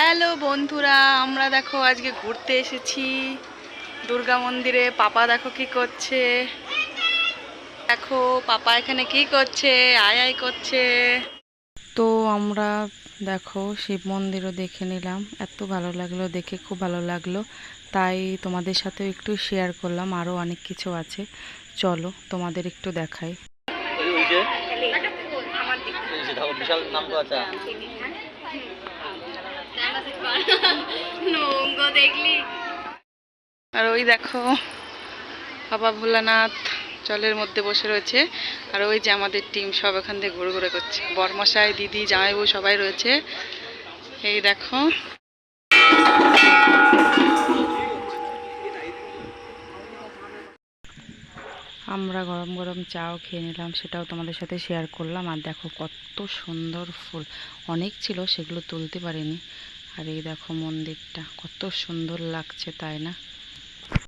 Hello বন্ধুরা, আমরা দেখো আজকে ঘুরতে এসেছি। দুর্গা মন্দিরে, পাপা দেখো কি করছে। দেখো, পাপা এখানে কি করছে, আয় আয় করছে। তো আমরা দেখো, শিব মন্দিরও দেখে নিলাম। এত ভালো লাগল, দেখে খুব ভালো লাগল। তাই তোমাদের সাথেও একটু শেয়ার করলাম আরও অনেক কিছু আছে। চলো, তোমাদের একটু দেখাই। আর ওই দেখো, বাবা ভোলানাথ জলের মধ্যে বসে রয়েছে। আর ওই যে আমাদের টিম সব এখান থেকে ঘুরে ঘুরে করছে। বরমশাই, দিদি, জামাইবু সবাই রয়েছে। এই দেখো। আমরা গরম গরম চাও খেয়ে নিলাম, সেটাও তোমাদের সাথে শেয়ার করলাম। আর দেখো কত সুন্দর ফুল। অনেক ছিল, সেগুলো তুলতে পারিনি। আর এই দেখো মন্দিরটা, কত সুন্দর লাগছে, তাই না?